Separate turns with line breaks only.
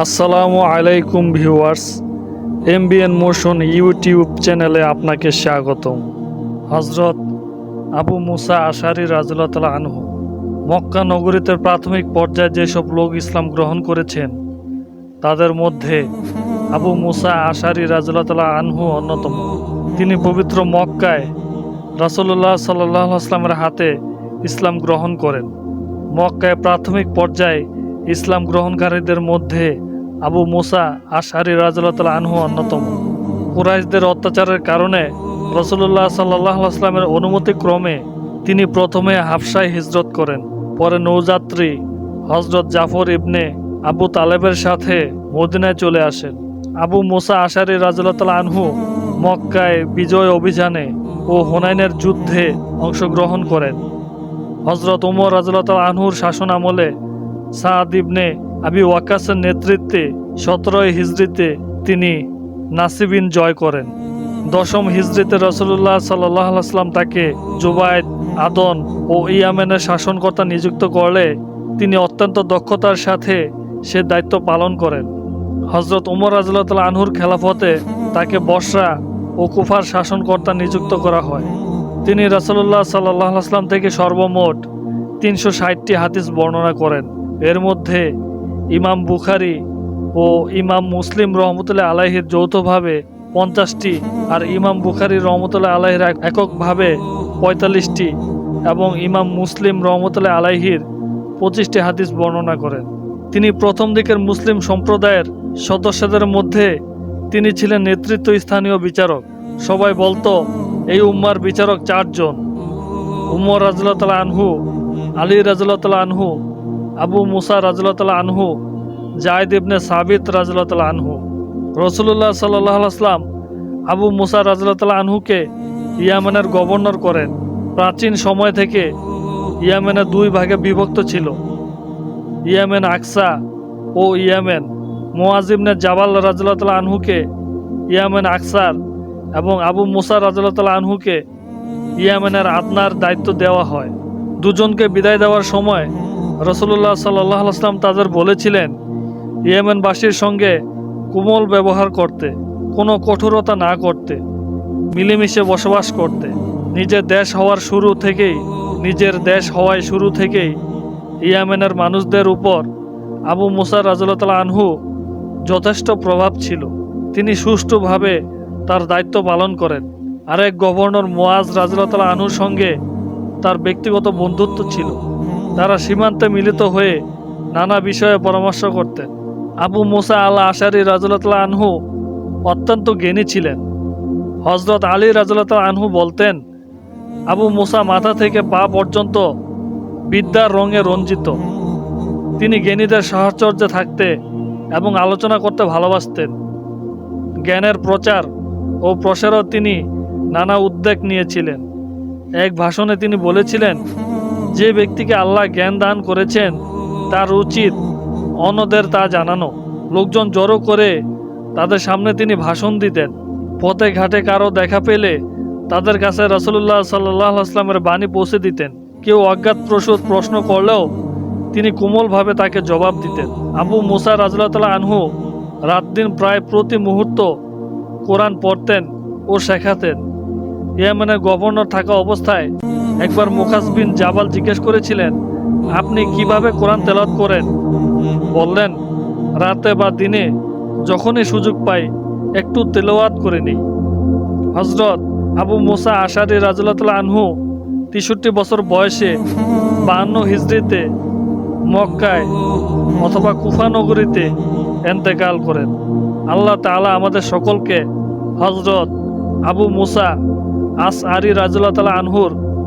আসসালামু আলাইকুম viewers, MBN motion YouTube চ্যানেলে আপনাকে স্বাগতম। হজরত আবু মুসা আশারি রাজুল্লাহ আনহু, মক্কা নগরীতে প্রাথমিক পর্যায়ে যেসব লোক ইসলাম গ্রহণ করেছেন, তাদের মধ্যে আবু মুসা আশারি রাজুল্লাহ আনহু অন্যতম। তিনি পবিত্র মক্কায় রাসুল্লাহ সাল্লাহ আসলামের হাতে ইসলাম গ্রহণ করেন। মক্কায় প্রাথমিক পর্যায়ে ইসলাম গ্রহণকারীদের মধ্যে আবু মুসা আশারি রাজুল্লাহ আনহু অন্যতম। কুরাইশদের অত্যাচারের কারণে রসুল্লাহ সাল্লাহ আসলামের অনুমতি ক্রমে তিনি প্রথমে হাফসায় হিজরত করেন। পরে নৌযাত্রী হজরত জাফর ইবনে আবু তালেবের সাথে মদিনায় চলে আসেন। আবু মুসা আশারি রাজুল্লাহ আনহু মক্কায় বিজয় অভিযানে ও হোনাইনের যুদ্ধে অংশগ্রহণ করেন। হজরত উমর রাজুল্লাহ আনহুর শাসন আমলে সাদ ইবনে আবি ওয়াকাসের নেতৃত্বে সতেরোই হিজড়িতে তিনি নাসিবিন জয় করেন। দশম হিজড়িতে রসুল্লাহ সাল্লাহ আসলাম তাকে জুবাইদ, আদন ও ইয়ামেনের শাসনকর্তা নিযুক্ত করলে তিনি অত্যন্ত দক্ষতার সাথে সে দায়িত্ব পালন করেন। হজরত উমর রাজুল্লাহ আনহুর খেলাফতে তাকে বসরা ও কুফার শাসনকর্তা নিযুক্ত করা হয়। তিনি রাসুল্লাহ সাল্লাহ আসলাম থেকে সর্বমোট তিনশো ষাটটি হাদিস বর্ণনা করেন। এর মধ্যে ইমাম বুখারি ও ইমাম মুসলিম রহমতুল্লাহ আলাহির যৌথভাবে পঞ্চাশটি আর ইমাম বুখারি রহমতুল্লাহ আলাহির এককভাবে পঁয়তাল্লিশটি এবং ইমাম মুসলিম রহমতুল্লাহ আলাহির পঁচিশটি হাদিস বর্ণনা করেন। তিনি প্রথম দিকের মুসলিম সম্প্রদায়ের সদস্যদের মধ্যে তিনি ছিলেন নেতৃত্ব স্থানীয় বিচারক। সবাই বলতো, এই উম্মার বিচারক চারজন। উমর রাজুল্লাহ আনহু, আলী রাজুল্লাহ আনহু আবু মুসা রাজুল্লাহ আনহু, জায়দ ইবনে সাবিত রাজুল্লাহ আনহু। রসুল্লাহ সাল্লাহ আসলাম আবু মুসা রাজুল্লাহ আনহুকে ইয়ামেনের গভর্নর করেন। প্রাচীন সময় থেকে ইয়ামেনের দুই ভাগে বিভক্ত ছিল। ইয়ামেন আকসা ও ইয়ামেন। মোয়াজিবনে জাবাল রাজুল্লাহ আনহুকে ইয়ামেন আকসার এবং আবু মুসা রাজুল্লাহ আনহুকে ইয়ামেনের আদনার দায়িত্ব দেওয়া হয়। দুজনকে বিদায় দেওয়ার সময় রসুল্লাহ সাল্লাহ আসলাম তাদের বলেছিলেন, ইয়েমেনবাসীর সঙ্গে কোমল ব্যবহার করতে, কোনো কঠোরতা না করতে, মিলেমিশে বসবাস করতে। নিজের দেশ হওয়ার শুরু থেকেই, নিজের দেশ হওয়ায় শুরু থেকেই ইয়ামেনের মানুষদের উপর আবু মুসার রাজুল্লাহ আনহু যথেষ্ট প্রভাব ছিল। তিনি সুষ্ঠুভাবে তার দায়িত্ব পালন করেন। আরেক গভর্নর মোয়াজ রাজুল্লাহ আনহুর সঙ্গে তার ব্যক্তিগত বন্ধুত্ব ছিল। তারা সীমান্তে মিলিত হয়ে নানা বিষয়ে পরামর্শ করতেন। আবু মুসা আল আশারি রাজুল্লাহ আনহু অত্যন্ত জ্ঞানী ছিলেন। হজরত আলী রাজুল্লাহ আনহু বলতেন, আবু মুসা মাথা থেকে পা পর্যন্ত বিদ্যার রঙে রঞ্জিত। তিনি জ্ঞানীদের সাহচর্যে থাকতে এবং আলোচনা করতে ভালোবাসতেন। জ্ঞানের প্রচার ও প্রসারও তিনি নানা উদ্যোগ নিয়েছিলেন। এক ভাষণে তিনি বলেছিলেন যে ব্যক্তিকে আল্লাহ জ্ঞান দান করেছেন, তার উচিত অন্যদের তা জানানো। লোকজন জড়ো করে তাদের সামনে তিনি ভাষণ দিতেন। পথে ঘাটে কারও দেখা পেলে তাদের কাছে রসুল্লাহ সাল্লাহ আসলামের বাণী পৌঁছে দিতেন। কেউ অজ্ঞাত প্রসূত প্রশ্ন করলেও তিনি কোমলভাবে তাকে জবাব দিতেন। আবু মুসা রাজুল্লাহ আনহু রাত দিন প্রায় প্রতি মুহূর্ত কোরআন পড়তেন ও শেখাতেন। ইয়েমেনের গভর্নর থাকা অবস্থায় একবার মুখাস বিন জাবাল জিজ্ঞেস করেছিলেন, আপনি কীভাবে কোরআন তেলাত করেন? বললেন, রাতে বা দিনে যখনই সুযোগ পাই, একটু তেলাওয়াত করে নিই। হজরত আবু মুসা আশারি রাজুল্লাহ আনহু তেষট্টি বছর বয়সে বাহান্ন হিজড়িতে মক্কায় অথবা কুফা নগরীতে এন্তেকাল করেন। আল্লাহ তাআলা আমাদের সকলকে হজরত আবু মুসা আস আরি রাজুল্লাহ তালা আনহুর